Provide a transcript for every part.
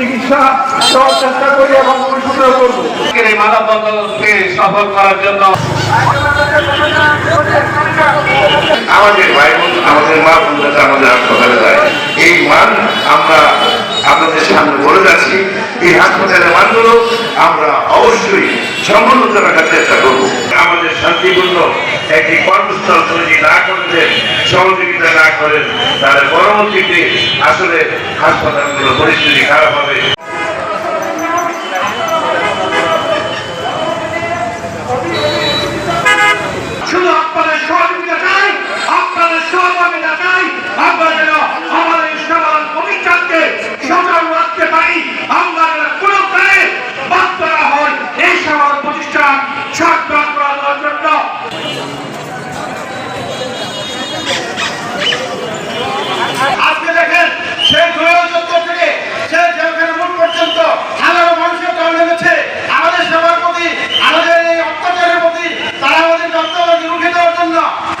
চিকিৎসা সব চেষ্টা করি এবং ভবিষ্যতেও করব। আজকের এই মানববন্ধনকে সফল করার জন্য আমাদের ভাই বোন আমাদের মা বোনরা আমাদের হাসপাতালে যায় এই মান আমরা আপনাদের সামনে বলে যাচ্ছি, এই হাসপাতালের মানগুলো আমরা অবশ্যই সমুন্নত রাখার চেষ্টা করব। আমাদের শান্তিপূর্ণ একটি কর্মস্থল তৈরি না করলে, সহযোগিতা না করেন, তাহলে পরবর্তীতে আসলে হাসপাতালগুলো পরিস্থিতি খারাপ হবে শুধু আপনাদের সহযোগিতা চাই আপনাদের সহযোগিতা চাই আমরা যেন আমাদের সবার প্রতিষ্ঠানকে সচল রাখতে পারি আমরা যেন কোনো কালে বাদ করা হয় এই সবার প্রতিষ্ঠান সাবধান করার জন্য আজকে দেখেন সেই জোয়ার চত্বর থেকে সেই জেলখানা মোড় পর্যন্ত হাজারো মানুষের দল নেমেছে আমাদের সেবার প্রতি আমাদের এই অত্যাচারের প্রতি তারা আমাদের যন্ত্রণাকে রুখে দেওয়ার জন্য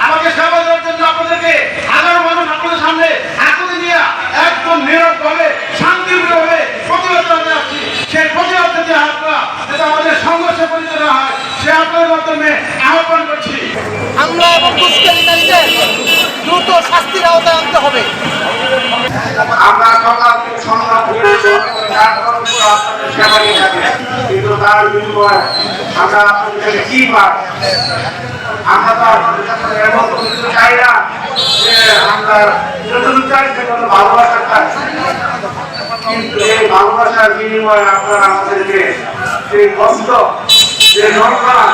আমাকে সেবা দেওয়ার জন্য আপনাদেরকে হাজারো মানুষ আপনাদের সামনে হাতুড়ি নিয়ে একদম নীরব ভাবে শান্তিপূর্ণভাবে প্রতিবাদ জানাতে আসছি সেই প্রতিবাদ যদি আপনারা যাতে আমাদের সংঘর্ষে পরিণত না হয় সে আপনাদের মাধ্যমে আহ্বান করছি হামলা এবং দ্রুত শাস্তির আওতায় আনতে হবে আমরা সকাল কিন্তু তার বিনিময়ে আমরা কি পাই? আমরা তো আপনাদের এমন কিছু চাই না যে আমরা যতটুকু চাই সেগুলো ভালোবাসা চাই কিন্তু এই ভালোবাসার বিনিময়ে আপনারা আমাদেরকে যে কষ্ট, যে যন্ত্রণা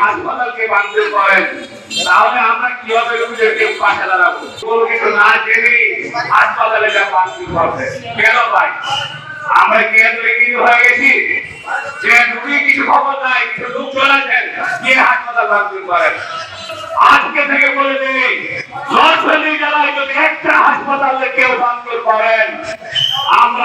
হাসপাতালে তাহলে আমরা কীভাবে রোগীদেরকে পাশে দাঁড়াবো? কোনো কি এত এগিয়ে হয়ে গেছি? গিয়ে হাসপাতাল বাঞ্ছন করেন। আজকে থেকে বলে দিই নরসিংদী জেলায় যদি একটা হাসপাতালে কেউ বাঞ্ছন করেন